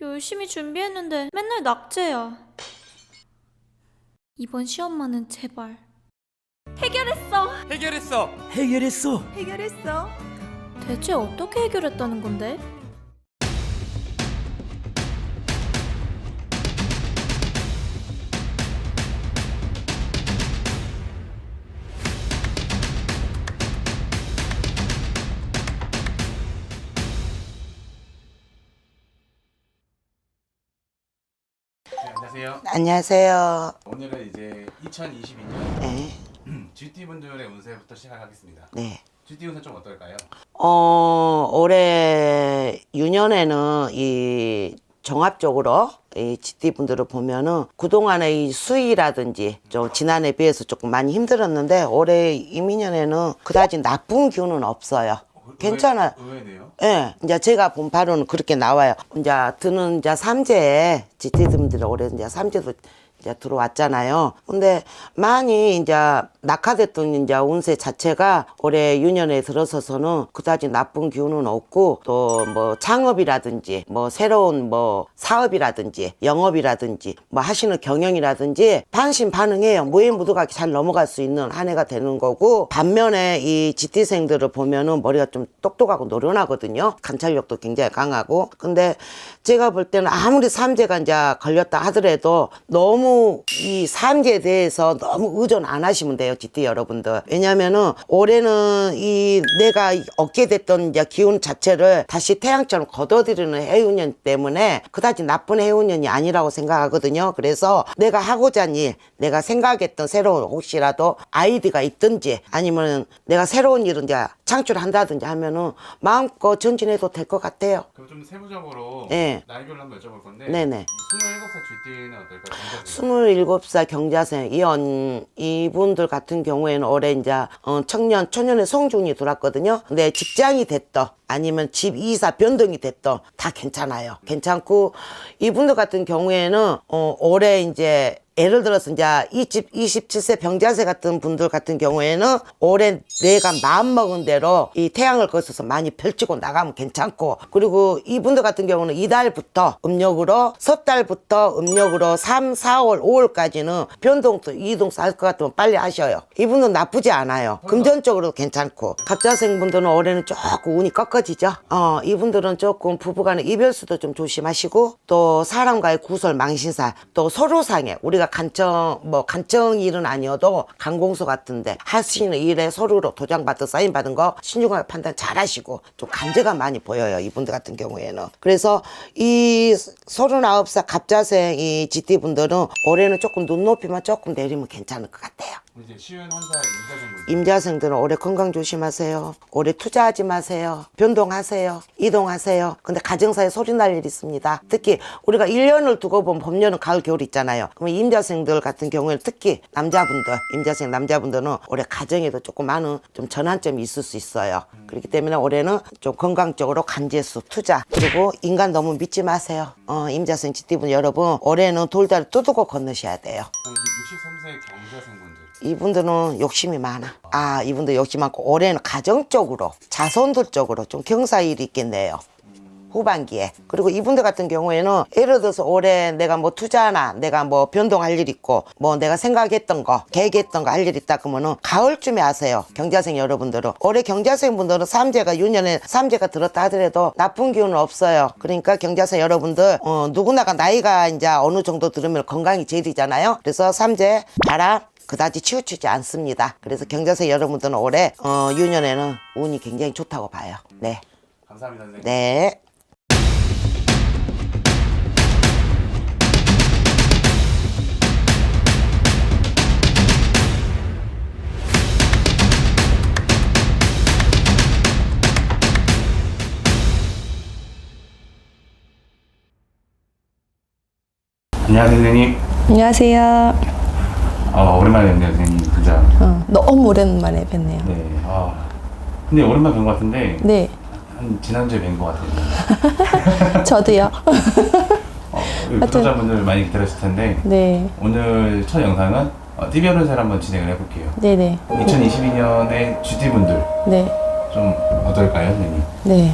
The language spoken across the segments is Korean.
열심히 준비했는데 맨날 낙제야. 이번 시험만은 제발. 해결했어. 해결했어. 해결했어. 해결했어. 대체 어떻게 해결했다는 건데? 안녕하세요. 안녕하세요. 오늘은 이제 2022년 네, GT 분들의 운세부터 시작하겠습니다. 네. GT 운세 좀 어떨까요? 어, 올해 유년에는 이 종합적으로 이 GT 분들을 보면은 그동안의 이 수위라든지 좀 지난해 비해서 조금 많이 힘들었는데 올해 이민년에는 그다지 나쁜 기운은 없어요. 괜찮아요. 의외, 의외네요. 예, 이제 제가 본 바로는 그렇게 나와요. 이제 드는 이제 삼재에 지티들이 올해 이제 삼재도 이제 들어왔잖아요. 근데 많이 이제 낙하됐던 이제 운세 자체가 올해 유년에 들어서서는 그다지 나쁜 기운은 없고 또 뭐 창업이라든지 뭐 새로운 뭐 사업이라든지 영업이라든지 뭐 하시는 경영이라든지 반신반응해요. 무해무도하게 잘 넘어갈 수 있는 한 해가 되는 거고 반면에 이 GT생들을 보면은 머리가 좀 똑똑하고 노련하거든요. 관찰력도 굉장히 강하고 근데 제가 볼 때는 아무리 삼재가 이제 걸렸다 하더라도 너무 이 삼재에 대해서 너무 의존 안 하시면 돼요. GT 여러분들. 왜냐면은 올해는 이 내가 얻게 됐던 이제 기운 자체를 다시 태양처럼 걷어들이는 해운년 때문에 그다지 나쁜 해운년이 아니라고 생각하거든요. 그래서 내가 하고자 한 일, 내가 생각했던 새로운 혹시라도 아이디가 있든지 아니면 내가 새로운 일을 이제 창출한다든지 하면은 마음껏 전진해도 될 것 같아요. 그럼 좀 세부적으로 네. 나이별로 한번 여쭤볼 건데 네네. 27살 GT는 어떨까요? 27살 경자생 이언 이분들 같은 경우에는 올해 이제 어, 청년 초년의 성중이 들어왔거든요. 근데 직장이 됐던 아니면 집 이사 변동이 됐던 다 괜찮아요. 괜찮고 이분들 같은 경우에는 어, 올해 이제 예를 들어서 이제 이집 27세 병자세 같은 분들 같은 경우에는 올해 내가 마음 먹은 대로 이 태양을 거쳐서 많이 펼치고 나가면 괜찮고 그리고 이분들 같은 경우는 이달부터 음력으로 섣달부터 음력으로 3, 4월, 5월까지는 변동도 이동도 할것 같으면 빨리 하셔요. 이분은 나쁘지 않아요. 금전적으로 괜찮고 갑자생 분들은 올해는 조금 운이 꺾어지죠. 어, 이분들은 조금 부부간의 이별수도 좀 조심하시고 또 사람과의 구설, 망신살 또 서로상에 우리가 간청 뭐 간청 일은 아니어도 관공서 같은데 하시는 일에 서로로 도장 받은 사인 받은 거 신중하게 판단 잘 하시고 좀 간제가 많이 보여요 이분들 같은 경우에는 그래서 이 서른아홉 살 갑자생 이 GT 분들은 올해는 조금 눈높이만 조금 내리면 괜찮을 것 같아요. 이제 쉬운 한살 임자생 분들 임자생들은 올해 건강 조심하세요. 올해 투자하지 마세요. 변동하세요. 이동하세요. 근데 가정사에 소리 날 일 있습니다. 특히 우리가 1년을 두고 보면 봄, 여름, 가을, 겨울 있잖아요. 그러면 임자생들 같은 경우에는 특히 남자분들, 임자생 남자분들은 올해 가정에도 조금 많은 좀 전환점이 있을 수 있어요. 그렇기 때문에 올해는 좀 건강적으로 간제수, 투자, 그리고 인간 너무 믿지 마세요. 어, 임자생 지띠분 여러분, 올해는 돌다리 뚜두고 건너셔야 돼요. 그럼 이제 63세 경자생 분들 이 분들은 욕심이 많아. 아, 이분들 욕심 많고 올해는 가정적으로 자손들 쪽으로 좀 경사일이 있겠네요. 후반기에. 그리고 이분들 같은 경우에는 예를 들어서 올해 내가 뭐 투자나 내가 뭐 변동할 일 있고 뭐 내가 생각했던 거, 계획했던 거 할 일 있다 그러면은 가을쯤에 하세요. 경자생 여러분들은. 올해 경자생 분들은 삼재가 유년에 삼재가 들었다 하더라도 나쁜 기운은 없어요. 그러니까 경자생 여러분들 어, 누구나가 나이가 이제 어느 정도 들으면 건강이 제일이잖아요. 그래서 삼재 바람 그다지 치우치지 않습니다. 그래서 경자생 여러분들은 올해 어, 유년에는 운이 굉장히 좋다고 봐요. 네. 감사합니다 선생님. 네. 안녕하세요 선생님. 안녕하세요. 어, 오랜만에 뵙네요 선생님 진짜. 어, 너무 오랜만에 뵙네요. 네. 아 근데 오랜만에 뵌것 같은데 네, 한 지난주에 뵌것 같아요. 저도요. 어, 우리 구독자분들 많이 기다렸을 텐데 네, 오늘 첫 영상은 어, TV 연설을 한번 진행을 해볼게요. 네, 네, 2022년에 GT 분들 네, 좀 어떨까요, 선생님? 네.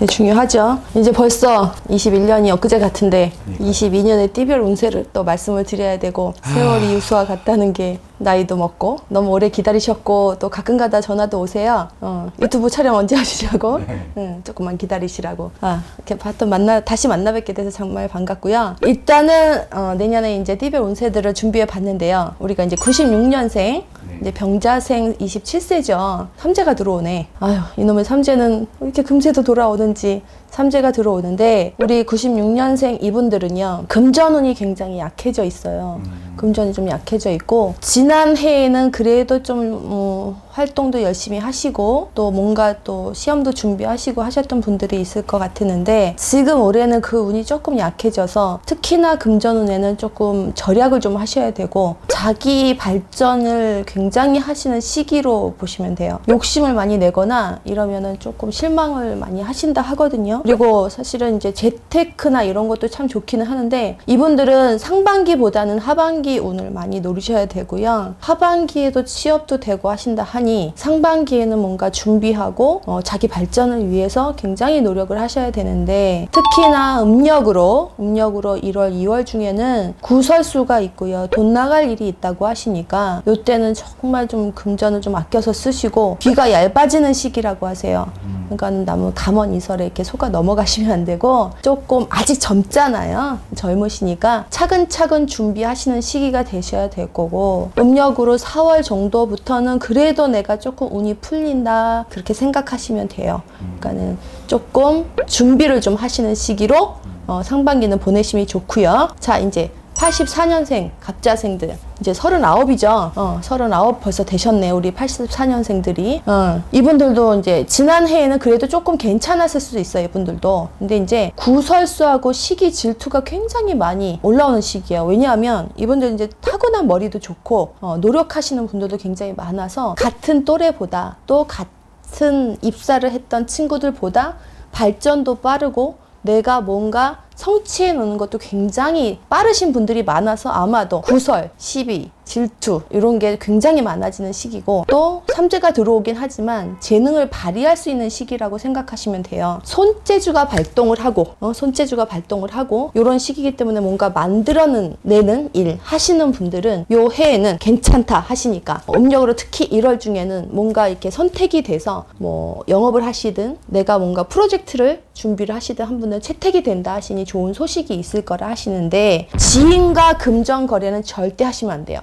제일 중요하죠. 이제 벌써 21년이 엊그제 같은데 그러니까요. 22년의 띠별 운세를 또 말씀을 드려야 되고 세월이 유수와 같다는 게 나이도 먹고 너무 오래 기다리셨고 또 가끔가다 전화도 오세요. 어, 유튜브 촬영 언제 하시냐고. 네. 응, 조금만 기다리시라고. 아, 이렇게 봤던 만나 다시 만나 뵙게 돼서 정말 반갑고요. 일단은 어, 내년에 이제 띠별 운세들을 준비해 봤는데요. 우리가 이제 96년생 네. 이제 병자생 27세죠. 삼재가 들어오네. 아유, 이놈의 삼재는 왜 이렇게 금세도 돌아오는지 삼재가 들어오는데 우리 96년생 이분들은요. 금전운이 굉장히 약해져 있어요. 음. 금전이 좀 약해져 있고 지난 해에는 그래도 좀 어, 활동도 열심히 하시고 또 뭔가 또 시험도 준비하시고 하셨던 분들이 있을 것 같았는데 지금 올해는 그 운이 조금 약해져서 특히나 금전운에는 조금 절약을 좀 하셔야 되고 자기 발전을 굉장히 하시는 시기로 보시면 돼요. 욕심을 많이 내거나 이러면은 조금 실망을 많이 하신다 하거든요. 그리고 사실은 이제 재테크나 이런 것도 참 좋기는 하는데 이분들은 상반기보다는 하반기 운을 많이 노리셔야 되고요. 하반기에도 취업도 되고 하신다 하니 상반기에는 뭔가 준비하고 어, 자기 발전을 위해서 굉장히 노력을 하셔야 되는데 특히나 음력으로 음력으로 1월, 2월 중에는 구설수가 있고요. 돈 나갈 일이 있다고 하시니까 이때는 정말 좀 금전을 좀 아껴서 쓰시고 귀가 얇아지는 시기라고 하세요. 그러니까 너무 감언 이설에 이렇게 속아 넘어가시면 안 되고 조금 아직 젊잖아요. 젊으시니까 차근차근 준비하시는 시기가 되셔야 될 거고 음력으로 4월 정도부터는 그래도 내가 조금 운이 풀린다 그렇게 생각하시면 돼요. 그러니까는 조금 준비를 좀 하시는 시기로 어, 상반기는 보내심이 좋고요. 자 이제 84년생 갑자생들 이제 39이죠. 어, 39 벌써 되셨네. 우리 84년생들이. 어, 이분들도 이제 지난 해에는 그래도 조금 괜찮았을 수도 있어요. 이분들도. 근데 이제 구설수하고 시기 질투가 굉장히 많이 올라오는 시기예요. 왜냐하면 이분들 이제 타고난 머리도 좋고 어, 노력하시는 분들도 굉장히 많아서 같은 또래보다 또 같은 입사를 했던 친구들보다 발전도 빠르고 내가 뭔가 성취해 놓는 것도 굉장히 빠르신 분들이 많아서 아마도 구설, 시비, 질투 이런 게 굉장히 많아지는 시기고 또 삼재가 들어오긴 하지만 재능을 발휘할 수 있는 시기라고 생각하시면 돼요. 손재주가 발동을 하고 어, 손재주가 발동을 하고 이런 시기이기 때문에 뭔가 만들어는 내는 일 하시는 분들은 요 해에는 괜찮다 하시니까 음력으로 특히 1월 중에는 뭔가 이렇게 선택이 돼서 뭐 영업을 하시든 내가 뭔가 프로젝트를 준비를 하시든 한 분은 채택이 된다 하시니 좋은 소식이 있을 거라 하시는데 지인과 금전 거래는 절대 하시면 안 돼요.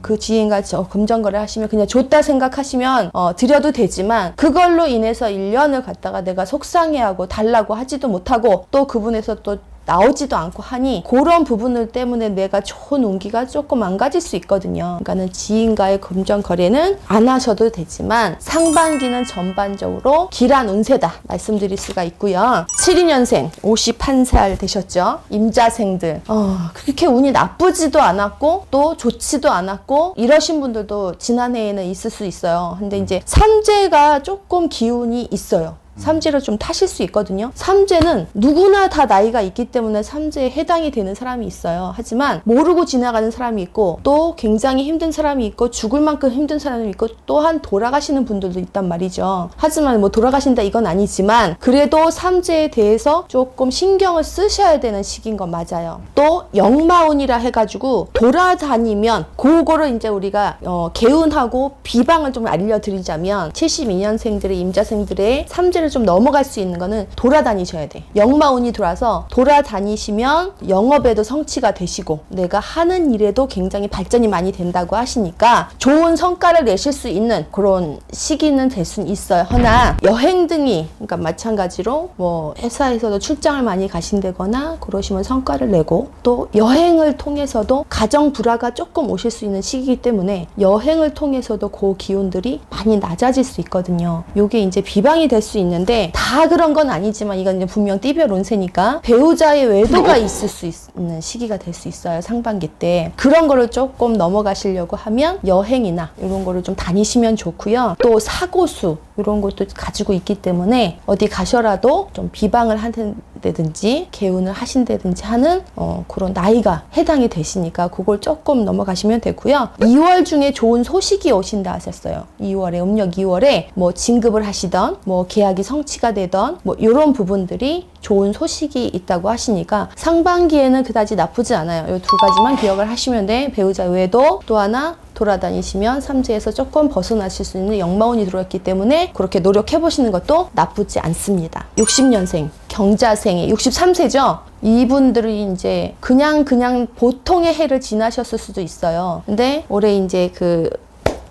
그 지인과 저 금전 거래 하시면 그냥 줬다 생각하시면 어, 드려도 되지만 그걸로 인해서 1년을 갖다가 내가 속상해하고 달라고 하지도 못하고 또 그분에서 또 나오지도 않고 하니 그런 부분을 때문에 내가 좋은 운기가 조금 망가질 수 있거든요. 그러니까는 지인과의 금전 거래는 안 하셔도 되지만 상반기는 전반적으로 길한 운세다 말씀드릴 수가 있고요. 72년생 51살 되셨죠? 임자생들 어, 그렇게 운이 나쁘지도 않았고 또 좋지도 않았고 이러신 분들도 지난해에는 있을 수 있어요. 근데 이제 삼재가 조금 기운이 있어요. 삼재를 좀 타실 수 있거든요. 삼재는 누구나 다 나이가 있기 때문에 삼재에 해당이 되는 사람이 있어요. 하지만 모르고 지나가는 사람이 있고 또 굉장히 힘든 사람이 있고 죽을 만큼 힘든 사람이 있고 또한 돌아가시는 분들도 있단 말이죠. 하지만 뭐 돌아가신다 이건 아니지만 그래도 삼재에 대해서 조금 신경을 쓰셔야 되는 시기인 건 맞아요. 또 영마운이라 해가지고 돌아다니면 그거를 이제 우리가 어, 개운하고 비방을 좀 알려드리자면 72년생들의 임자생들의 삼재를 좀 넘어갈 수 있는 거는 돌아다니셔야 돼. 영마운이 돌아서 돌아다니시면 영업에도 성취가 되시고 내가 하는 일에도 굉장히 발전이 많이 된다고 하시니까 좋은 성과를 내실 수 있는 그런 시기는 될 수는 있어요. 허나 여행 등이 그러니까 마찬가지로 뭐 회사에서도 출장을 많이 가신다거나 그러시면 성과를 내고 또 여행을 통해서도 가정 불화가 조금 오실 수 있는 시기이기 때문에 여행을 통해서도 그 기운들이 많이 낮아질 수 있거든요. 요게 이제 비방이 될 수 있는 데 다 그런 건 아니지만 이건 이제 분명 띠별 운세니까 배우자의 외도가 있을 수 있는 시기가 될 수 있어요. 상반기 때 그런 거를 조금 넘어가시려고 하면 여행이나 이런 거를 좀 다니시면 좋고요. 또 사고수 이런 것도 가지고 있기 때문에 어디 가셔라도 좀 비방을 한다든지 개운을 하신다든지 하는 어, 그런 나이가 해당이 되시니까 그걸 조금 넘어가시면 되고요. 2월 중에 좋은 소식이 오신다 하셨어요. 2월에 음력 2월에 뭐 진급을 하시던 뭐 계약이 성취가 되던 뭐 이런 부분들이 좋은 소식이 있다고 하시니까 상반기에는 그다지 나쁘지 않아요. 이 두 가지만 기억을 하시면 돼. 배우자 외에도 또 하나 돌아다니시면 삼재에서 조금 벗어나실 수 있는 역마운이 들어왔기 때문에 그렇게 노력해 보시는 것도 나쁘지 않습니다. 60년생 경자생이 63세죠. 이분들이 이제 그냥 그냥 보통의 해를 지나셨을 수도 있어요. 근데 올해 이제 그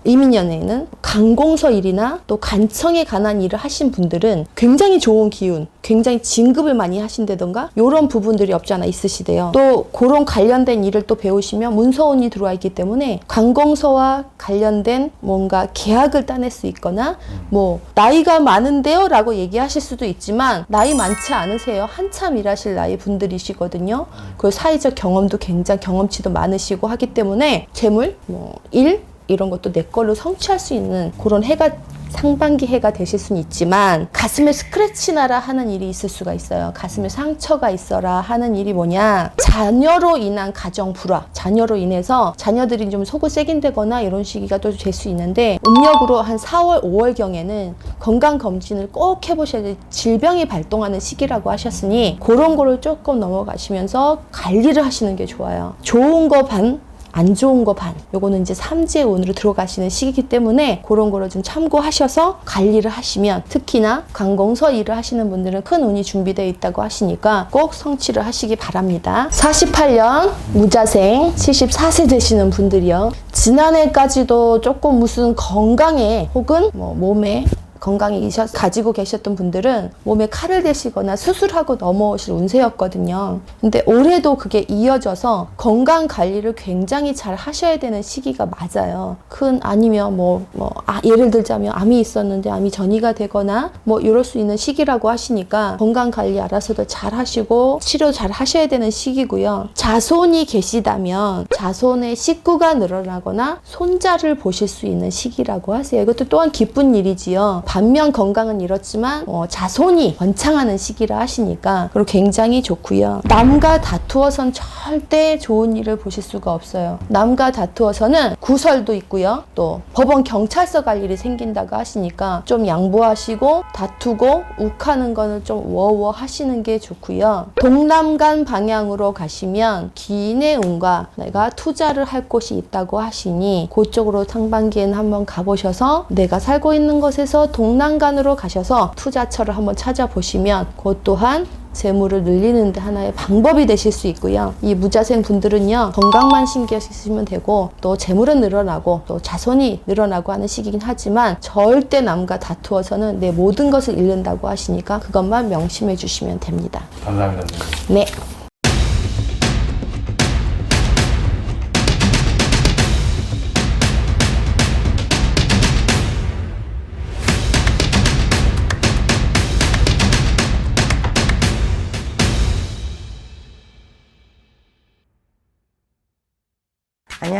이민년에는 관공서 일이나 또 간청에 관한 일을 하신 분들은 굉장히 좋은 기운, 굉장히 진급을 많이 하신다던가 이런 부분들이 없지 않아 있으시대요. 또 그런 관련된 일을 또 배우시면 문서운이 들어와 있기 때문에 관공서와 관련된 뭔가 계약을 따낼 수 있거나 뭐 나이가 많은데요 라고 얘기하실 수도 있지만 나이 많지 않으세요. 한참 일하실 나이 분들이시거든요. 그 사회적 경험도 굉장히 경험치도 많으시고 하기 때문에 재물, 뭐 일, 이런 것도 내 걸로 성취할 수 있는 그런 해가 상반기 해가 되실 수는 있지만 가슴에 스크래치 나라 하는 일이 있을 수가 있어요. 가슴에 상처가 있어라 하는 일이 뭐냐? 자녀로 인한 가정 불화, 자녀로 인해서 자녀들이 좀 속을 새긴다거나 이런 시기가 또 될 수 있는데 음력으로 한 4월, 5월 경에는 건강 검진을 꼭 해보셔야 돼. 질병이 발동하는 시기라고 하셨으니 그런 거를 조금 넘어가시면서 관리를 하시는 게 좋아요. 좋은 거 반, 안 좋은 거 반. 요거는 이제 삼재 운으로 들어가시는 시기이기 때문에 그런 거를 좀 참고하셔서 관리를 하시면 특히나 관공서 일을 하시는 분들은 큰 운이 준비되어 있다고 하시니까 꼭 성취를 하시기 바랍니다. 48년 무자생 74세 되시는 분들이요. 지난해까지도 조금 무슨 건강에 혹은 뭐 몸에 건강이 이셔- 가지고 계셨던 분들은 몸에 칼을 대시거나 수술하고 넘어오실 운세였거든요. 근데 올해도 그게 이어져서 건강 관리를 굉장히 잘 하셔야 되는 시기가 맞아요. 큰 아니면 뭐, 뭐, 아, 예를 들자면 암이 있었는데 암이 전이가 되거나 뭐 이럴 수 있는 시기라고 하시니까 건강 관리 알아서도 잘 하시고 치료 잘 하셔야 되는 시기고요. 자손이 계시다면 자손의 식구가 늘어나거나 손자를 보실 수 있는 시기라고 하세요. 이것도 또한 기쁜 일이지요. 반면 건강은 이렇지만 어, 자손이 번창하는 시기라 하시니까 그리고 굉장히 좋고요. 남과 다투어선 절대 좋은 일을 보실 수가 없어요. 남과 다투어서는 구설도 있고요. 또 법원 경찰서 갈 일이 생긴다고 하시니까 좀 양보하시고 다투고 욱하는 거는 좀 워워 하시는 게 좋고요. 동남간 방향으로 가시면 기인의 운과 내가 투자를 할 곳이 있다고 하시니 그쪽으로 상반기에는 한번 가보셔서 내가 살고 있는 곳에서 동남간으로 가셔서 투자처를 한번 찾아보시면 그것 또한 재물을 늘리는 데 하나의 방법이 되실 수 있고요. 이 무자생 분들은요, 건강만 신경 쓰시면 되고, 또 재물은 늘어나고, 또 자손이 늘어나고 하는 시기긴 하지만, 절대 남과 다투어서는 내 모든 것을 잃는다고 하시니까, 그것만 명심해 주시면 됩니다. 감사합니다. 네.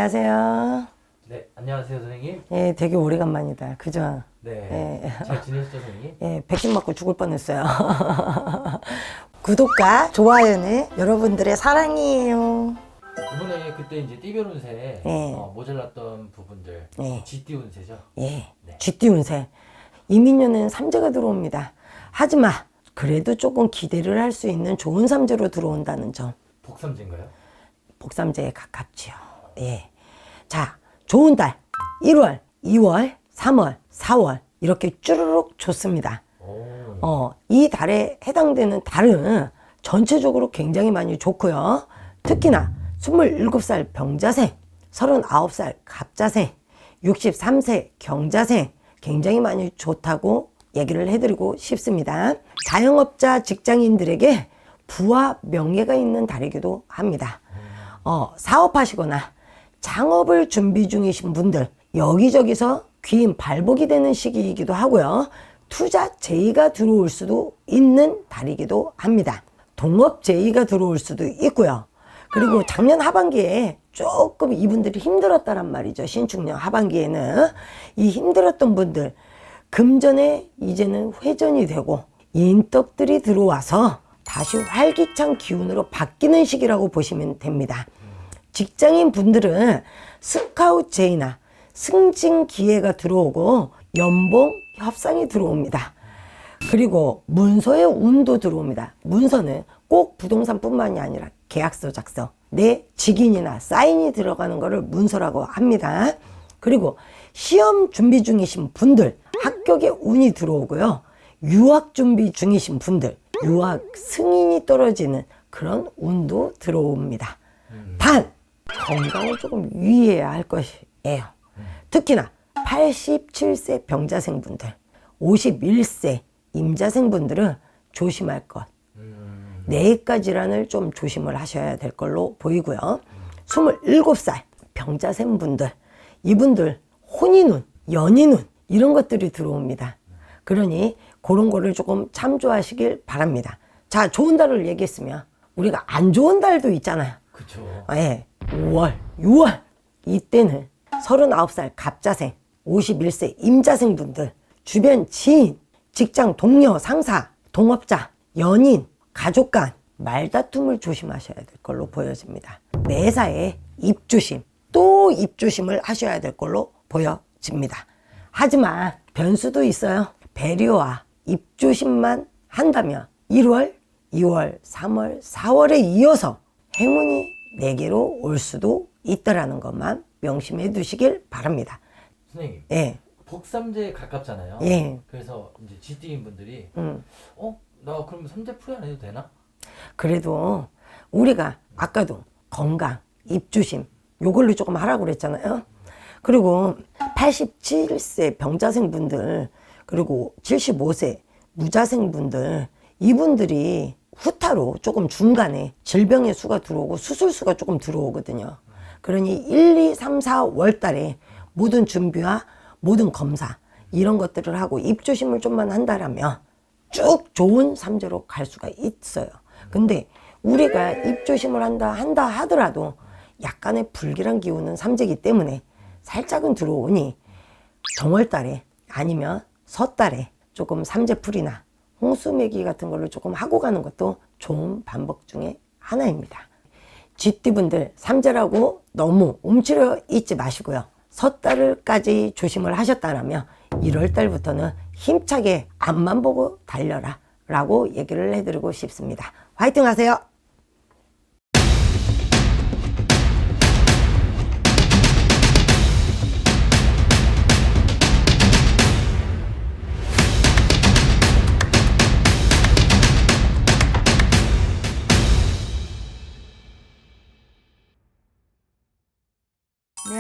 안녕하세요. 네, 안녕하세요, 선생님. 예, 되게 오래간만이다. 그죠? 네. 예. 잘 지내셨죠, 선생님? 예, 백신 맞고 죽을 뻔했어요. 구독과 좋아요는 여러분들의 사랑이에요. 이번에 그때 이제 띠별 운세 네. 어, 모자랐던 부분들 네. 쥐띠 운세죠. 예, 네. 쥐띠 운세. 이민년은 삼재가 들어옵니다. 하지마. 그래도 조금 기대를 할 수 있는 좋은 삼재로 들어온다는 점. 복삼진가요? 복삼재에 가깝지요. 예. 자, 좋은 달. 1월, 2월, 3월, 4월. 이렇게 쭈르륵 좋습니다. 오. 어, 이 달에 해당되는 달은 전체적으로 굉장히 많이 좋고요. 특히나 27살 병자생, 39살 갑자생, 63세 경자생 굉장히 많이 좋다고 얘기를 해드리고 싶습니다. 자영업자 직장인들에게 부와 명예가 있는 달이기도 합니다. 어, 사업하시거나 창업을 준비 중이신 분들 여기저기서 귀인 발복이 되는 시기이기도 하고요. 투자 제의가 들어올 수도 있는 달이기도 합니다. 동업 제의가 들어올 수도 있고요. 그리고 작년 하반기에 조금 이분들이 힘들었다란 말이죠. 신축년 하반기에는 이 힘들었던 분들 금전에 이제는 회전이 되고 인덕들이 들어와서 다시 활기찬 기운으로 바뀌는 시기라고 보시면 됩니다. 직장인 분들은 스카우트 제의나 승진 기회가 들어오고 연봉 협상이 들어옵니다. 그리고 문서의 운도 들어옵니다. 문서는 꼭 부동산뿐만이 아니라 계약서 작성, 내 직인이나 사인이 들어가는 것을 문서라고 합니다. 그리고 시험 준비 중이신 분들 합격의 운이 들어오고요. 유학 준비 중이신 분들 유학 승인이 떨어지는 그런 운도 들어옵니다. 단 건강을 조금 유의해야 할 것이에요. 특히나 87세 병자생분들, 51세 임자생분들은 조심할 것. 뇌과 질환을 좀 조심을 하셔야 될 걸로 보이고요. 27살 병자생분들, 이분들 혼인운, 연인운 이런 것들이 들어옵니다. 그러니 그런 거를 조금 참조하시길 바랍니다. 자, 좋은 달을 얘기했으면 우리가 안 좋은 달도 있잖아요. 그쵸. 예, 5월, 6월 이때는 39살 갑자생, 51세 임자생 분들, 주변 지인, 직장 동료, 상사, 동업자, 연인, 가족 간 말다툼을 조심하셔야 될 걸로 보여집니다. 매사에 입조심, 또 입조심을 하셔야 될 걸로 보여집니다. 하지만 변수도 있어요. 배려와 입조심만 한다면 1월, 2월, 3월, 4월에 이어서 행운이 내게로 올 수도 있다라는 것만 명심해 두시길 바랍니다. 선생님, 예, 복삼제에 가깝잖아요. 예. 그래서 이제 GT인 분들이 음. 어? 나 그럼 삼재 풀이 안 해도 되나? 그래도 우리가 아까도 건강, 입조심 요걸로 조금 하라고 그랬잖아요. 그리고 87세 병자생 분들 그리고 75세 무자생 분들 이분들이 후타로 조금 중간에 질병의 수가 들어오고 수술 수가 조금 들어오거든요. 그러니 1, 2, 3, 4 월 달에 모든 준비와 모든 검사 이런 것들을 하고 입조심을 좀만 한다라면 쭉 좋은 삼재로 갈 수가 있어요. 근데 우리가 입조심을 한다 한다 하더라도 약간의 불길한 기운은 삼재기 때문에 살짝은 들어오니 정월달에 아니면 섣달에 조금 삼재풀이나 홍수매기 같은 걸로 조금 하고 가는 것도 좋은 방법 중에 하나입니다. 쥐띠분들 삼재라고 너무 움츠려 있지 마시고요. 섣달을까지 조심을 하셨다면 1월 달부터는 힘차게 앞만 보고 달려라 라고 얘기를 해드리고 싶습니다. 화이팅 하세요!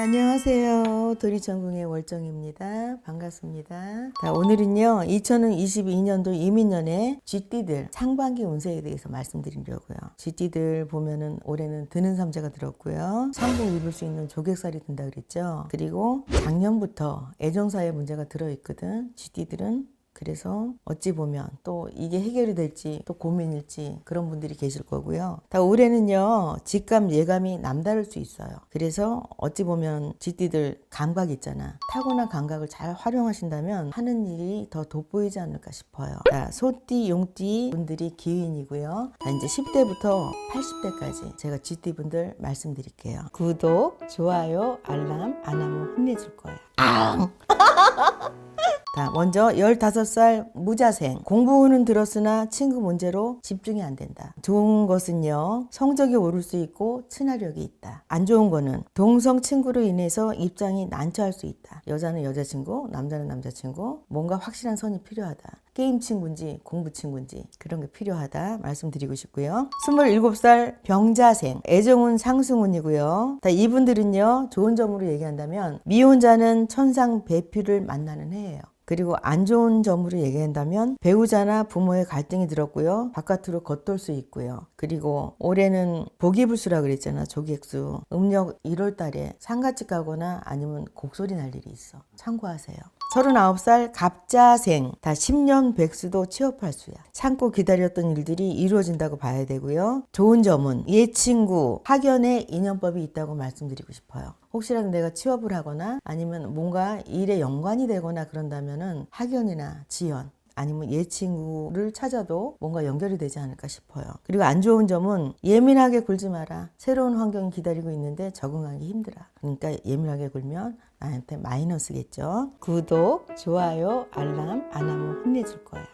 안녕하세요. 도리전궁의 월정입니다. 반갑습니다. 자, 오늘은요, 2022년도 이민년의 쥐띠들 상반기 운세에 대해서 말씀드리려고요. 쥐띠들 보면은 올해는 드는 삼재가 들었고요. 상복 입을 수 있는 조객살이 든다 그랬죠. 그리고 작년부터 애정사의 문제가 들어있거든. 쥐띠들은 그래서 어찌 보면 또 이게 해결이 될지 또 고민일지 그런 분들이 계실 거고요. 다 올해는요 직감 예감이 남다를 수 있어요. 그래서 어찌 보면 쥐띠들 감각 있잖아. 타고난 감각을 잘 활용하신다면 하는 일이 더 돋보이지 않을까 싶어요. 자, 소띠, 용띠 분들이 기인이고요. 자, 이제 10대부터 80대까지 제가 쥐띠 분들 말씀드릴게요. 구독, 좋아요, 알람 안 하면 혼내줄 거예요. 자, 먼저 15살 무자생. 공부는 들었으나 친구 문제로 집중이 안 된다. 좋은 것은요, 성적이 오를 수 있고 친화력이 있다. 안 좋은 거는 동성 친구로 인해서 입장이 난처할 수 있다. 여자는 여자친구, 남자는 남자친구, 뭔가 확실한 선이 필요하다. 게임 친구인지 공부 친구인지 그런 게 필요하다 말씀드리고 싶고요. 27살 병자생 애정운 상승운이고요. 자, 이분들은요 좋은 점으로 얘기한다면 미혼자는 천상 배필을 만나는 해예요. 그리고 안 좋은 점으로 얘기한다면 배우자나 부모의 갈등이 들었고요. 바깥으로 겉돌 수 있고요. 그리고 올해는 보기불수라 그랬잖아. 조객수. 음력 1월 달에 상가집 가거나 아니면 곡소리 날 일이 있어. 참고하세요. 39살 갑자생 다 10년 백수도 취업할 수야 참고 기다렸던 일들이 이루어진다고 봐야 되고요 좋은 점은 옛 친구 확연의 인연법이 있다고 말씀드리고 싶어요 혹시라도 내가 취업을 하거나 아니면 뭔가 일에 연관이 되거나 그런다면은 학연이나 지연 아니면 얘 친구를 찾아도 뭔가 연결이 되지 않을까 싶어요. 그리고 안 좋은 점은 예민하게 굴지 마라. 새로운 환경이 기다리고 있는데 적응하기 힘들어. 그러니까 예민하게 굴면 나한테 마이너스겠죠. 구독, 좋아요, 알람 안 하면 혼내줄 거야.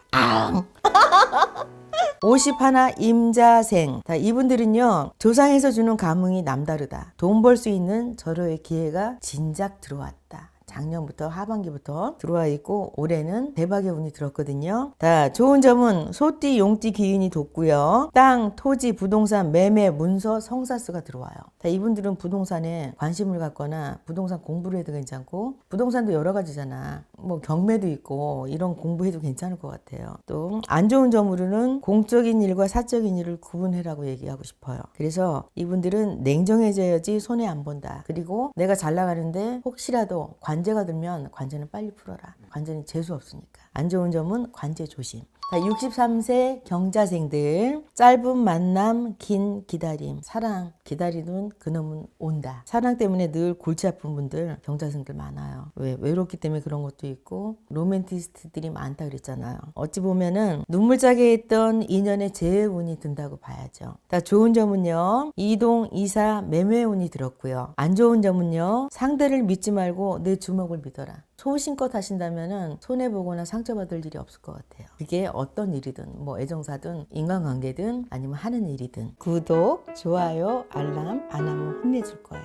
51 임자생. 자, 이분들은요, 조상에서 주는 감흥이 남다르다. 돈 벌 수 있는 절호의 기회가 진작 들어왔다. 작년부터 하반기부터 들어와 있고 올해는 대박의 운이 들었거든요. 자, 좋은 점은 소띠, 용띠 기운이 돋고요. 땅, 토지, 부동산, 매매, 문서, 성사수가 들어와요. 자, 이분들은 부동산에 관심을 갖거나 부동산 공부를 해도 괜찮고 부동산도 여러 가지잖아. 뭐 경매도 있고 이런 공부해도 괜찮을 것 같아요. 또 안 좋은 점으로는 공적인 일과 사적인 일을 구분해라고 얘기하고 싶어요. 그래서 이분들은 냉정해져야지 손해 안 본다. 그리고 내가 잘 나가는데 혹시라도 관제가 들면 관제는 빨리 풀어라. 관제는 재수 없으니까. 안 좋은 점은 관제 조심. 자, 63세 경자생들. 짧은 만남 긴 기다림. 사랑 기다리는 그놈은 온다. 사랑 때문에 늘 골치 아픈 분들 경자생들 많아요. 왜 외롭기 때문에 그런 것도 있고 로맨티스트들이 많다 그랬잖아요. 어찌 보면은 눈물짜게 했던 인연의 재운이 든다고 봐야죠. 자 좋은 점은요. 이동 이사 매매 운이 들었고요. 안 좋은 점은요. 상대를 믿지 말고 내 주먹을 믿어라 소신껏 하신다면은 손해 보거나 상처받을 일이 없을 것 같아요. 그게 어떤 일이든 뭐 애정사든 인간관계든 아니면 하는 일이든 구독, 좋아요, 알람 안 하면 혼내줄 거야.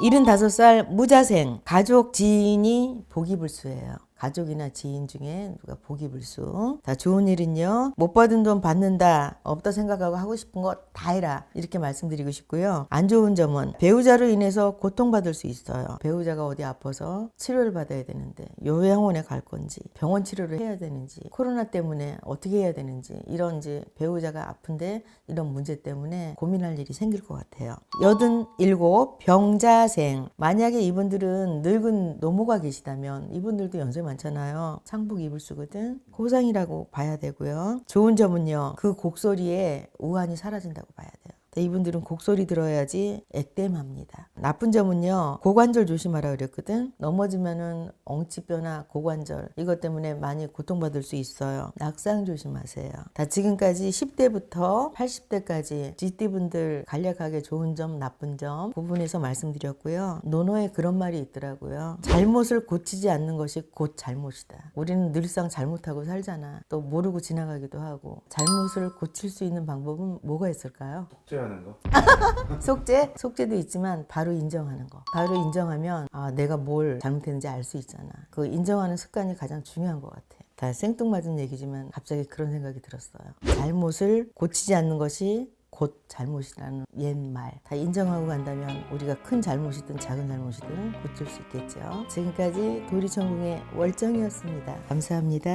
75살 무자생 가족 지인이 복이불수예요. 가족이나 지인 중에 누가 복이 불수. 자, 좋은 일은요. 못 받은 돈 받는다. 없다 생각하고 하고 싶은 거 다 해라. 이렇게 말씀드리고 싶고요. 안 좋은 점은 배우자로 인해서 고통받을 수 있어요. 배우자가 어디 아파서 치료를 받아야 되는데 요양원에 갈 건지 병원 치료를 해야 되는지 코로나 때문에 어떻게 해야 되는지 이런 이제 배우자가 아픈데 이런 문제 때문에 고민할 일이 생길 것 같아요. 여든 일곱 병자생. 만약에 이분들은 늙은 노모가 계시다면 이분들도 연세 많잖아요. 입을 쓰거든. 고상이라고 봐야 되고요. 좋은 점은요. 그 곡소리에 우환이 사라진다고 봐야 돼요. 이분들은 곡소리 들어야지 액땜합니다. 나쁜 점은요. 고관절 조심하라 그랬거든. 넘어지면은 엉치뼈나 고관절 이것 때문에 많이 고통받을 수 있어요. 낙상 조심하세요. 다 지금까지 10대부터 80대까지 GT분들 간략하게 좋은 점, 나쁜 점 부분에서 말씀드렸고요. 노노에 그런 말이 있더라고요. 잘못을 고치지 않는 것이 곧 잘못이다. 우리는 늘상 잘못하고 살잖아. 또 모르고 지나가기도 하고. 잘못을 고칠 수 있는 방법은 뭐가 있을까요? 숙제하는 거? 속죄? 속죄도 있지만 바로 인정하는 거. 바로 인정하면 아, 내가 뭘 잘못했는지 알 수 있잖아. 그 인정하는 습관이 가장 중요한 것 같아. 다 생뚱맞은 얘기지만 갑자기 그런 생각이 들었어요. 잘못을 고치지 않는 것이 곧 잘못이라는 옛말. 다 인정하고 간다면 우리가 큰 잘못이든 작은 잘못이든 고칠 수 있겠죠. 지금까지 도리천궁의 월정이었습니다. 감사합니다.